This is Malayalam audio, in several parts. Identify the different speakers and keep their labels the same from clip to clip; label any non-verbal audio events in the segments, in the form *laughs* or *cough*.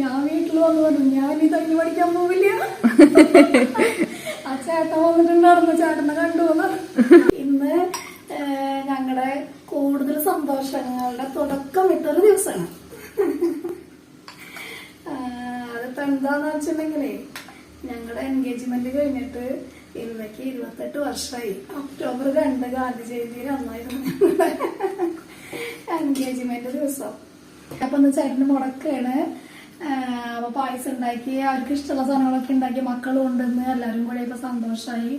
Speaker 1: ഞാൻ വീട്ടിൽ വന്ന് പറഞ്ഞു ഞാൻ ഈ തയ്യൽ പഠിക്കാൻ പോവില്ല. ആ ചേട്ടൻ വന്നിട്ടുണ്ടായിരുന്നു. ചേട്ടനെ കണ്ടു ഇന്ന് ഞങ്ങളുടെ കൂടുതൽ സന്തോഷങ്ങളുടെ തുടക്കം ഇട്ടൊരു ദിവസമാണ്. അതിപ്പോ എന്താന്ന് വെച്ചിട്ടുണ്ടെങ്കിലേ ഞങ്ങളുടെ എൻഗേജ്മെന്റ് കഴിഞ്ഞിട്ട് ഇന്നേക്ക് ഇരുപത്തെട്ട് വർഷമായി ഒക്ടോബർ രണ്ട് ഗാന്ധി ജയന്തിയിൽ അന്നായിരുന്നു എൻഗേജ്മെന്റ് ദിവസം. അപ്പൊ ഒന്ന് ചേട്ടന് മുടക്കാണ്. അപ്പൊ പായസം ഉണ്ടാക്കി അവർക്ക് ഇഷ്ടമുള്ള സാധനങ്ങളൊക്കെ ഉണ്ടാക്കി മക്കളും ഉണ്ടെന്ന് എല്ലാവരും കൂടെ ഇപ്പൊ സന്തോഷമായി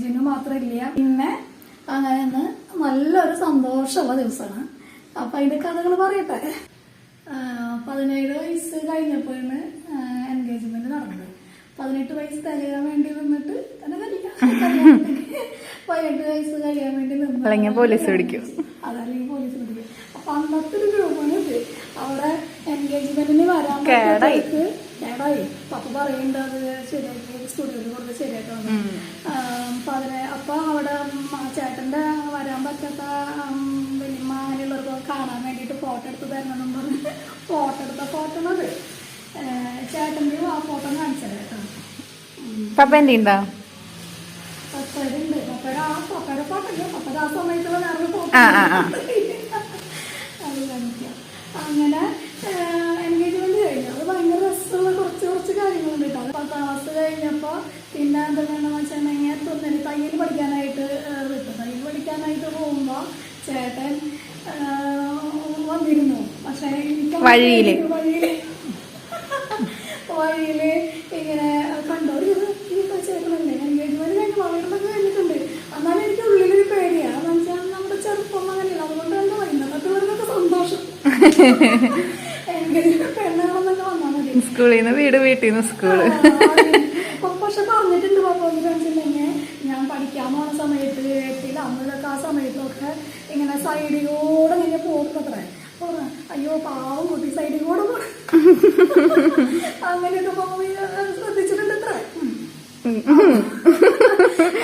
Speaker 1: ജിനു മാത്രമില്ല. പിന്നെ അങ്ങനെ ഇന്ന് നല്ലൊരു സന്തോഷമുള്ള ദിവസമാണ്. അപ്പൊ അതിന്റെ കഥകൾ പറയട്ടെ. പതിനേഴ് വയസ്സ് കഴിഞ്ഞപ്പോഴാണ് എൻഗേജ്മെന്റ് നടന്നത്. പതിനെട്ട് വയസ്സ് തികയാൻ വേണ്ടി നിന്നിട്ട് പതിനെട്ട് വയസ്സ് കഴിയാൻ വേണ്ടി നിന്ന്
Speaker 2: പോലീസ് പിടിക്കും.
Speaker 1: അതല്ലെങ്കിൽ അപ്പൊ അന്നത്തെ ഒരു ഗ്രൂപ്പാണ് ഇത് അവിടെ എൻഗേജ്മെന്റിന് വരാൻ
Speaker 2: കേടായി.
Speaker 1: പറ്റാത്തവർക്ക് കേടായി. പപ്പ പറയുന്നുണ്ട് അത് ശരിയാക്കി സ്റ്റുഡിയോയിൽ കൊടുത്ത് ശരിയാക്കണം പതിനെ അപ്പൊ അവിടെ ചേട്ടന്റെ വരാൻ പറ്റാത്ത വലിയമ്മ അങ്ങനെയുള്ളവർക്ക് കാണാൻ വേണ്ടിയിട്ട് ഫോട്ടോ എടുത്ത് തരണം പറഞ്ഞ് ഫോട്ടോ എടുത്ത ഫോട്ടോ അത്. ചേട്ടന്റെ ആ ഫോട്ടോ കാണിച്ചത് കേട്ടോ.
Speaker 2: പപ്പ എന്തി ഉണ്ടോ.
Speaker 1: പപ്പയുടെ ആ പപ്പയുടെ ഫോട്ടോ ഇല്ല പപ്പയുടെ ആ സമയത്തുള്ള വേറെ ഫോട്ടോ
Speaker 2: ആ, ആ, ആ.
Speaker 1: അത് കാണിക്കാം അങ്ങനെ എൻഗേജ്മെന്റ് കഴിഞ്ഞു അത് ഭയങ്കര രസമുള്ള കുറച്ച് കുറച്ച് കാര്യങ്ങളുണ്ട് കേട്ടോ അത് പത്താം ക്ലാസ് കഴിഞ്ഞപ്പോൾ പിന്നെ എന്താണെന്ന് വെച്ചിട്ടുണ്ടെങ്കിൽ തുന്നൽ തയ്യൽ പഠിക്കാനായിട്ട് ആ, വിട്ടു തയ്യൽ പഠിക്കാനായിട്ട് പോകുമ്പോൾ ചേട്ടൻ വന്നിരുന്നു. പക്ഷേ
Speaker 2: വഴിയിൽ.
Speaker 1: വഴിയിൽ വഴിയിൽ ഇങ്ങനെ കണ്ടോ. ഒരു ചേട്ടനല്ലേ? എൻഗേജ്മെന്റ് കഴിഞ്ഞ് വളരുന്നൊക്കെ കഴിഞ്ഞിട്ടുണ്ട്. എന്നാലും എനിക്ക് ഉള്ളിലൊരു പേടിയാണ് എന്ന് വെച്ചാൽ നമ്മുടെ ചെറുപ്പം അങ്ങനെയല്ല. അതുകൊണ്ട് തന്നെ വൈകുന്നേരത്ത് വരുന്നൊക്കെ സന്തോഷം. *laughs* എൻഗേജ്മെന്റ് വന്നാൽ മതി.
Speaker 2: സ്കൂളിൽ നിന്ന് വീട് വീട്ടിൽ നിന്ന്
Speaker 1: സ്കൂൾ. പക്ഷെ പറഞ്ഞിട്ടുണ്ട് പാപ്പ ഒന്ന് വെച്ചിട്ടുണ്ടെങ്കിൽ ഞാൻ പഠിക്കാൻ പോണ സമയത്ത് എട്ടിൽ അന്നതൊക്കെ ആ സമയത്തൊക്കെ ഇങ്ങനെ സൈഡിലൂടെ ഇങ്ങനെ പോകുന്നത്രേ. അപ്പൊ അയ്യോ പാവം കുട്ടി സൈഡിൽ കൂടെ പോണ അങ്ങനെയൊക്കെ പോകുമ്പോൾ ശ്രദ്ധിച്ചിട്ടുണ്ട് അത്രേ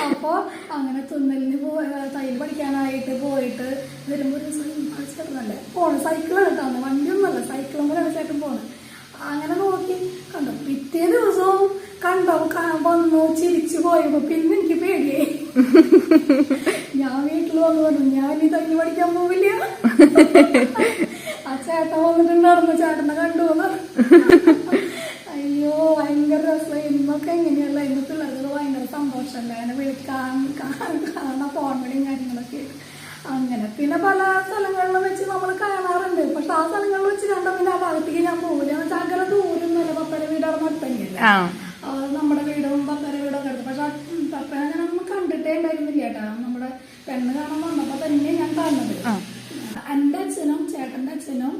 Speaker 1: അപ്പൊ അങ്ങനെ തുന്നലിന് തയ്യൽ പഠിക്കാനായിട്ട് പോയിട്ട് വരുമ്പോ ഒരു ചേട്ടനല്ലേ പോണ സൈക്കിളാണ് കേട്ടോ വണ്ടിയൊന്നുമല്ല സൈക്കിളും കൂടെ ചേട്ടൻ പോണ് അങ്ങനെ നോക്കി കണ്ടോ പിറ്റേ ദിവസവും കണ്ടോ കാ- വന്നു ചിരിച്ചു പോയപ്പോ പിന്നെ എനിക്ക് പേടിയായി ഞാൻ വീട്ടിൽ വന്നു പറഞ്ഞു ഞാൻ ഈ തയ്യൽ പഠിക്കാൻ പോവില്ല. ആ ചേട്ടൻ വന്നിട്ടുണ്ടായിരുന്നു. ചേട്ടനെ കണ്ടു. അയ്യോ ഭയങ്കര രസം ഇന്നൊക്കെ എങ്ങനെയല്ല ഇന്ന് പിള്ളേർക്ക് ഭയങ്കര സന്തോഷമല്ലേ? അങ്ങനെ വിളിക്കാൻ കാണുന്ന ഫോൺ വിളിയും കാര്യങ്ങളൊക്കെ. അങ്ങനെ പിന്നെ പല സ്ഥലങ്ങളിലും വെച്ച് നമ്മൾ കാണാറുണ്ട്. പക്ഷെ ആ സ്ഥലങ്ങളിൽ വെച്ച് കണ്ട പിന്നെ ആ ഭാഗത്തേക്ക് ഞാൻ പോകില്ല എന്ന് വെച്ചാൽ അങ്ങനെ ദൂരമൊന്നുമല്ല പപ്പര വീട് അവിടെ നടത്തന്നെയല്ല
Speaker 2: ആ
Speaker 1: ആ, നമ്മുടെ വീടും പപ്പര വീടും ഒക്കെ എടുത്തു പക്ഷെ പപ്പനെ ഞാൻ ഒന്നും കണ്ടിട്ടേ ഉണ്ടായിരുന്നില്ല കേട്ടോ നമ്മുടെ പെണ്ണ് കാണാൻ വന്നപ്പോ തന്നെ ഞാൻ കാണുന്നത്. എന്റെ അച്ഛനും ചേട്ടന്റെ അച്ഛനും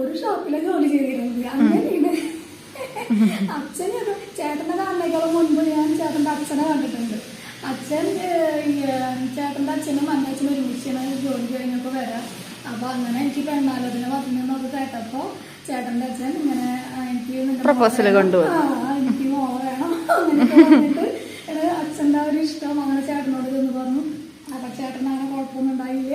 Speaker 1: ഒരു ഷോപ്പിലെ ജോലി ചെയ്തിരുന്നത്. അങ്ങനെയാണ്. അച്ഛൻ ചേട്ടന്റെ കാണുന്നേക്കാളും മുൻപ് ഞാൻ ചേട്ടന്റെ അച്ഛനെ കണ്ടിട്ടുണ്ട്. അച്ഛൻ ചേട്ടന്റെ അച്ഛനും അമ്മച്ചനും അച്ഛനും ഒരുമിച്ചാണ് ജോലി കഴിഞ്ഞപ്പോ വരാം. അപ്പൊ അങ്ങനെ എനിക്ക് പെണ്ണാലോചന പറഞ്ഞത് കേട്ടപ്പോ ചേട്ടന്റെ അച്ഛൻ ഇങ്ങനെ എനിക്ക്
Speaker 2: പ്രപ്പോസൽ
Speaker 1: കൊണ്ടുപോകും. എനിക്ക് മോ വേണം. അങ്ങനെയൊക്കെ പറഞ്ഞിട്ട് എടാ, അച്ഛന്റെ ആ ഒരു ഇഷ്ടം അങ്ങനെ ചേട്ടനോട് ചെന്ന് പറഞ്ഞു ചേട്ടൻ അങ്ങനെ കുഴപ്പമൊന്നും ഉണ്ടായില്ല.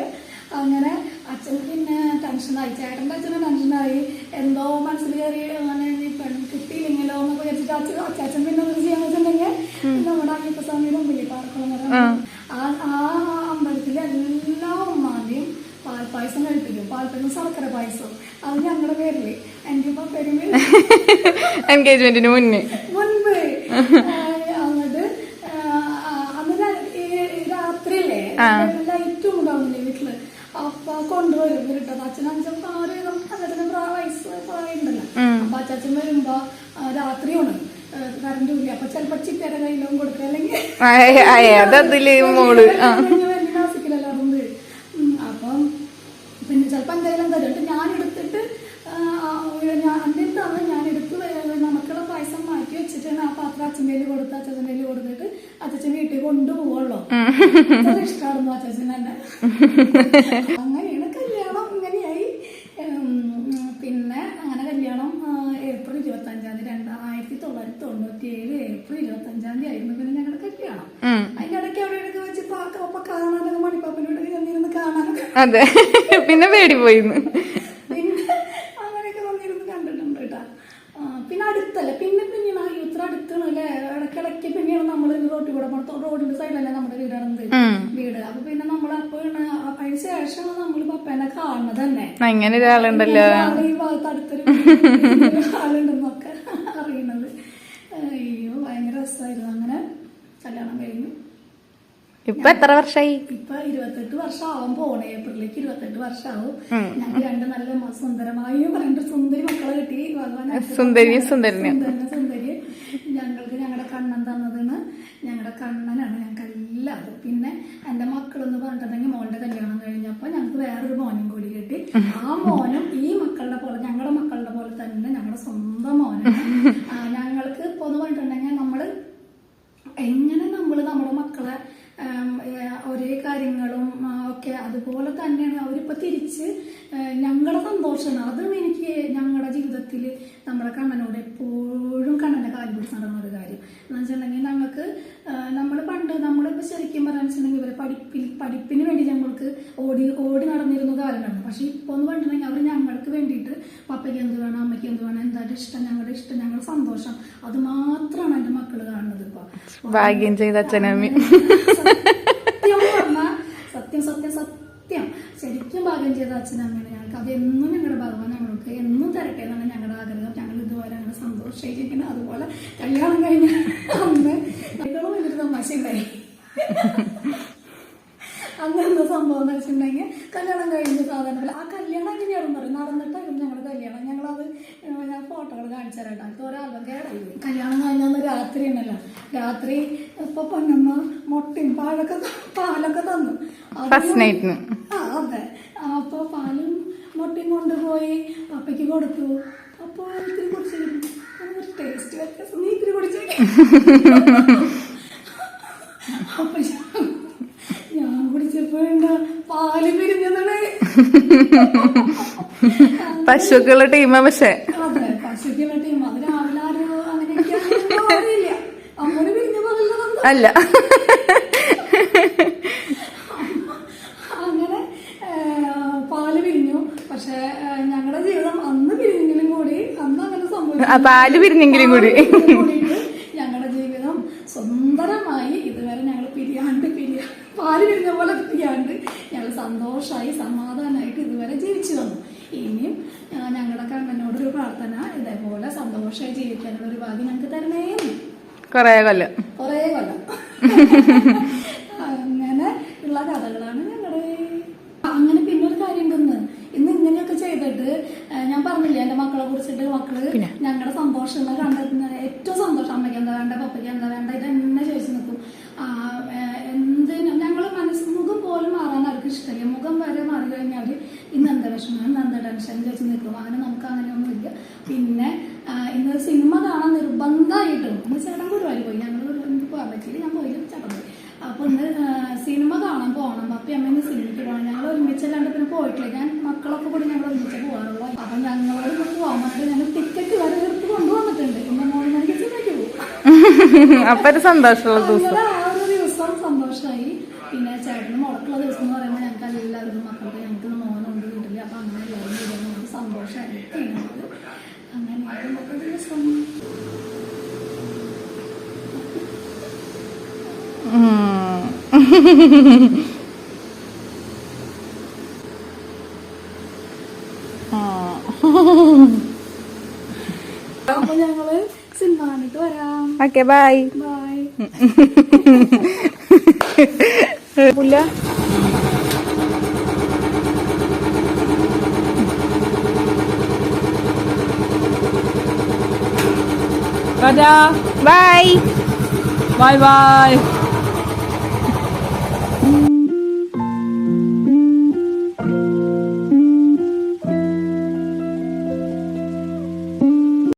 Speaker 1: അങ്ങനെ അച്ഛൻ പിന്നെ ടെൻഷനായി ചേട്ടന്റെ അച്ഛന് ടെൻഷനായി എന്തോ മനസ്സിൽ കയറി അങ്ങനെ ഈ പെൺ കിട്ടിയില്ലെങ്കിലോ എന്നൊക്കെ വിചാരിച്ചിട്ട് അച്ഛൻ അച്ഛൻ പിന്നെ ഒന്ന് ചെയ്യാന്ന് വെച്ചിട്ടുണ്ടെങ്കിൽ നമ്മുടെ അയ്യപ്പസ്വാമിയുടെ മുമ്പിൽ പാർക്കുളം ആ. ആ അമ്പലത്തിലെ എല്ലാ ഉമ്മാന്റെയും പാൽപ്പായസം കഴിപ്പിക്കും. പാൽപ്പായസം ശർക്കര പായസം. അത് ഞങ്ങളുടെ പേരിൽ. എന്റെ ഇപ്പൊ പെരുമേ
Speaker 2: എൻഗേജ്മെന്റിന് *laughs* മുന്നേ.
Speaker 1: മുൻപ്. *laughs* രാത്രിയല്ലേ? ലൈറ്റും ഉണ്ടാവുന്നില്ലേ വീട്ടിൽ? അപ്പൊ കൊണ്ടുവരും വീട്ടത് അച്ഛൻ അച്ഛൻ ആറ് അച്ഛന് പ്രായ വയസ്സ് പ്രായമുണ്ടല്ലോ. അപ്പൊ അച്ഛൻ വരുമ്പോ രാത്രിയാണ് കറണ്ട് ഇല്ല. അപ്പൊ ചിലപ്പോ ചിറ്റയുടെ കയ്യിലും കൊടുക്കുക. അല്ലെങ്കിൽ നാസിക്കിലല്ലോ അപ്പം പിന്നെ ചിലപ്പോൾ എന്തെങ്കിലും തരും. ഞാൻ എടുത്തിട്ട് ഞാൻ ഞാൻ എടുത്ത് അച്ഛന്റെ കയ്യിൽ കൊടുത്ത് അച്ഛന്റെ കൊടുത്തിട്ട് അച്ഛൻ വീട്ടിൽ കൊണ്ടുപോവുള്ളൂ. ഇഷ്ടമായിരുന്നു അച്ഛൻ തന്നെ. അങ്ങനെയാണ് കല്യാണം ഇങ്ങനെയായി. പിന്നെ അങ്ങനെ കല്യാണം ഏപ്രിൽ ഇരുപത്തി അഞ്ചാം തീയതി രണ്ട് ആയിരത്തി തൊള്ളായിരത്തി തൊണ്ണൂറ്റി ഏഴ് ഏപ്രിൽ ഇരുപത്തി അഞ്ചാം തീയതി ആയിരുന്നു പിന്നെ ഞങ്ങളുടെ കല്യാണം. അതിന്റെ ഇടയ്ക്ക് അവിടെ ഇടയ്ക്ക് വെച്ച് പാക്കപ്പ കാണാനൊക്കെ മണിപ്പാപ്പനോട് ചെന്നിരുന്ന് കാണാനൊക്കെ.
Speaker 2: അതെ. പിന്നെ പേടി പോയിന്ന്.
Speaker 1: പിന്നെ അടുത്തല്ലേ? പിന്നെ പിന്നെയാണ് ആ യൂത്തിന് അടുത്താണ് അല്ലെ? ഇടയ്ക്കിടയ്ക്ക് പിന്നെയാണ് നമ്മൾ റോട്ടിൽ കൂടെ പോണത്. റോഡിന്റെ സൈഡിലല്ലേ നമ്മുടെ വീടാണെന്ന് വീട്. അപ്പൊ പിന്നെ നമ്മൾ അപ്പോഴാണ് അതിന് ശേഷമാണ് നമ്മൾ പപ്പേനെ കാണുന്നത് തന്നെ.
Speaker 2: അങ്ങനെ ഒരാളുണ്ടല്ലോ
Speaker 1: ഈ ഭാഗത്ത് അടുത്തൊരു ആളുണ്ടെന്നൊക്കെ അറിയുന്നത് അയ്യോ ഭയങ്കര രസമായിരുന്നു അങ്ങനെ കല്യാണം കഴിഞ്ഞു.
Speaker 2: ഇപ്പൊ എത്ര വർഷമായി
Speaker 1: ഇപ്പൊ ഇരുപത്തെട്ട് വർഷമാവും. പോണേ ഏപ്രിലേക്ക് ഇരുപത്തെട്ട് വർഷമാവും. ഞങ്ങൾ രണ്ട് നല്ല സുന്ദരമായി രണ്ട് സുന്ദരി മക്കളെ കിട്ടി.
Speaker 2: സുന്ദരി
Speaker 1: സുന്ദരി ഞങ്ങൾക്ക് ഞങ്ങളുടെ കണ്ണൻ തന്നതാണ്. ഞങ്ങളുടെ കണ്ണനാണ് ഞങ്ങൾക്ക് എല്ലാം പിന്നെ എന്റെ മക്കളെന്ന് പറഞ്ഞിട്ടുണ്ടെങ്കിൽ മോളുടെ കല്യാണം കഴിഞ്ഞപ്പോ ഞങ്ങൾക്ക് വേറൊരു മോനും കൂടി കിട്ടി. ആ മോനും ഈ മക്കളുടെ പോലെ ഞങ്ങളുടെ മക്കളുടെ പോലെ തന്നെ ഞങ്ങളുടെ സ്വന്തം മോനാണ് ആ, ഞങ്ങൾക്ക് ഇപ്പൊ എന്ന് പറഞ്ഞിട്ടുണ്ടെങ്കിൽ നമ്മൾ എങ്ങനെ നമ്മൾ നമ്മുടെ മക്കളെ ആം, ഏ, ഒരേ കാര്യങ്ങളും ഒക്കെ അതുപോലെ തന്നെയാണ് അവരിപ്പോൾ തിരിച്ച് ഞങ്ങളുടെ സന്തോഷമാണ്. അതും എനിക്ക് ഞങ്ങളുടെ ജീവിതത്തിൽ നമ്മുടെ കണ്ണനോട് എപ്പോഴും കണ്ണന്റെ കാൽ പിടിച്ച് നടന്ന ഒരു കാര്യം. എന്ന് വെച്ചിട്ടുണ്ടെങ്കിൽ ഞങ്ങൾക്ക് നമ്മൾ പണ്ട് നമ്മളിപ്പോൾ ശരിക്കും പറയാന്ന് വെച്ചിട്ടുണ്ടെങ്കിൽ ഇവരെ പഠിപ്പിൽ പഠിപ്പിന് വേണ്ടി ഞങ്ങൾക്ക് ഓടി ഓടി നടന്നിരുന്ന കാലമാണ് പക്ഷേ ഇപ്പോൾ എന്ന് പറഞ്ഞിട്ടുണ്ടെങ്കിൽ അവർ ഞങ്ങൾക്ക് വേണ്ടിയിട്ട് പപ്പയ്ക്ക് എന്ത് വേണം അമ്മയ്ക്ക് എന്ത് വേണം എന്തായാലും ഇഷ്ടം ഞങ്ങളുടെ ഇഷ്ടം ഞങ്ങളുടെ സന്തോഷം അത് മാത്രമാണ് എന്റെ മക്കൾ കാണുന്നത് ഇപ്പോൾ
Speaker 2: ഭാഗ്യം ചെയ്ത അച്ഛനമ്മയും
Speaker 1: ചെയ്ത അച്ഛനമ്മയാണ് ഞങ്ങൾക്ക് എന്നും ഞങ്ങളുടെ ഭഗവാൻ ഞങ്ങൾക്ക് എന്നും തരട്ടെ എന്നാണ് ഞങ്ങളുടെ ആഗ്രഹം. ഞങ്ങൾ ഇതുപോലെ ഞങ്ങൾ സന്തോഷിച്ചിരിക്കുന്നത് അതുപോലെ കല്യാണം കഴിഞ്ഞ അന്ന് ഞങ്ങളും വലിയൊരു തമാശ ഉണ്ടായി. അന്ന് എന്താ സംഭവം എന്ന് വെച്ചിട്ടുണ്ടെങ്കിൽ കല്യാണം കഴിഞ്ഞ് സാധാരണ ആ കല്യാണം എങ്ങനെയാണെന്ന് പറയും നടന്നിട്ടായിരുന്നു ഞങ്ങളുടെ കല്യാണം. ഞങ്ങളത് ഞാൻ ഫോട്ടോകൾ കാണിച്ചു തരാം ആൽബം കേടായി കല്യാണം കഴിഞ്ഞാൽ രാത്രി ഉണ്ടല്ലോ. രാത്രി ഇപ്പൊ പൊന്നമ്മ മുട്ടയും പാലൊക്കെ പാലൊക്കെ തന്നു. ആ അതെ. അപ്പൊ പാലും മുട്ടയും കൊണ്ടുപോയി പപ്പയ്ക്ക് കൊടുത്തു. അപ്പോൾ ഇത്തിരി കുടിച്ചിരുന്നു. ടേസ്റ്റ് വ്യത്യാസം. നീ ഇത്തിരി കുടിച്ചേക്കെ. അപ്പൊ ഞാൻ- ഞാൻ കുടിച്ചപ്പോ എന്താ പാൽ പിരിഞ്ഞതാണ്.
Speaker 2: പശുക്കുള്ള ടീമ പക്ഷെ
Speaker 1: അതെ പശുക്കുള്ള ടീം. അത് രാവിലെ ആരും അമ്മോട് പിരിഞ്ഞ
Speaker 2: അല്ല
Speaker 1: അങ്ങനെ ആ, പാൽ പിരിഞ്ഞു പക്ഷെ ഞങ്ങളുടെ ജീവിതം അന്ന് പിരിഞ്ഞെങ്കിലും കൂടി അന്ന് അങ്ങനെ സംഭവിച്ചു.
Speaker 2: പാൽ പിരിഞ്ഞെങ്കിലും കൂടി.
Speaker 1: ഞങ്ങളുടെ ജീവിതം സുന്ദരമായി ഇതുവരെ ഞങ്ങൾ പിരിയാണ്ട് പിരിയ പാൽ പിരിഞ്ഞ പോലെ പിരിയാണ്ട് ഞങ്ങൾ സന്തോഷമായി സമാധാനമായിട്ട് ഇതുവരെ ജീവിച്ചു വന്നു. ഇനിയും ഞങ്ങളുടെ ഞങ്ങളുടെ കണ്ണനോടൊരു പ്രാർത്ഥന ഇതേപോലെ സന്തോഷമായി ജീവിക്കാനുള്ള ഒരു ഭാഗ്യം ഞങ്ങൾക്ക് തരണേ
Speaker 2: കൊറേ കൊല്ലം.
Speaker 1: കൊറേ കൊല്ലം അങ്ങനെ ഉള്ള കഥകളാണ് ഞങ്ങളുടെ അങ്ങനെ പിന്നെ ഒരു കാര്യം ഉണ്ടെന്ന് ഇന്ന് ഇങ്ങനെയൊക്കെ ചെയ്തിട്ട് ആ, ഞാൻ പറഞ്ഞില്ലേ എന്റെ മക്കളെ കുറിച്ചിട്ട്? മക്കൾ ഞങ്ങളുടെ സന്തോഷങ്ങൾ കണ്ടെത്തുന്ന? ഏറ്റവും സന്തോഷം അമ്മയ്ക്ക് എന്താ വേണ്ട പപ്പയ്ക്ക് എന്താ വേണ്ട? ഇത് എന്നെ ചോദിച്ചു നിൽക്കും എന്ത് ഞങ്ങൾ ഞങ്ങൾ മനസ്സ് മുഖം പോലും മാറാൻ അവർക്ക് ഇഷ്ടമില്ല. മുഖം വരെ മാറി കഴിഞ്ഞാൽ ഇന്ന് എന്താ വിഷമം ഇന്ന് എന്താ ടെൻഷൻ ചോദിച്ചു നിൽക്കും അങ്ങനെ നമുക്ക് അങ്ങനെയൊന്നുമില്ല പിന്നെ ഇന്ന് സിനിമ കാണാൻ നിർബന്ധമായിട്ടും ചേട്ടൻ ഗുരുവായൂർ പോയി. ഞങ്ങൾ ഗുരുവായൂർ പോകാൻ പറ്റില്ല ഞാൻ പോയി ചേട്ടൻ പോയി. അപ്പൊ ആ, സിനിമ കാണാൻ പോകണം പപ്പി അമ്മ സിനിമയ്ക്ക് പോകണം ഞങ്ങൾ ഒരുമിച്ചല്ലാണ്ട് പിന്നെ പോയിട്ടില്ല. ഞാൻ മക്കളൊക്കെ കൂടി ഞങ്ങൾ ഒരുമിച്ച് പോകാറുള്ളൂ. അപ്പൊ ഞങ്ങളോട് പോകാൻ വേണ്ടി ഞങ്ങൾ ടിക്കറ്റ് വരെ എടുത്ത് കൊണ്ടുവന്നിട്ടുണ്ട്. പിന്നെ മോളിൽ മണിക്ക് സിനിമയ്ക്ക് പോകും. *laughs*
Speaker 2: അപ്പൊ ഒരു സന്തോഷമുള്ള ദിവസം.
Speaker 1: ആ ഒരു ദിവസം സന്തോഷമായി. പിന്നെ ചേട്ടന് മുടക്കുള്ള ദിവസം എന്ന് പറയുമ്പോൾ ഞങ്ങൾക്ക് എല്ലാവർക്കും മക്കൾക്ക് ഞങ്ങൾക്ക് മോനുണ്ട് വീട്ടിൽ അപ്പൊ അങ്ങനെ എല്ലാവരും കൂടി നമുക്ക് സന്തോഷമായിരിക്കും അങ്ങനെ ദിവസം. ഞങ്ങൾ സിനിമ കണ്ടിട്ട് വരാം.
Speaker 2: Okay bye.
Speaker 1: ബൈ.
Speaker 2: പുല്ല.
Speaker 3: Dadah.
Speaker 2: ബൈ.
Speaker 3: Bye bye.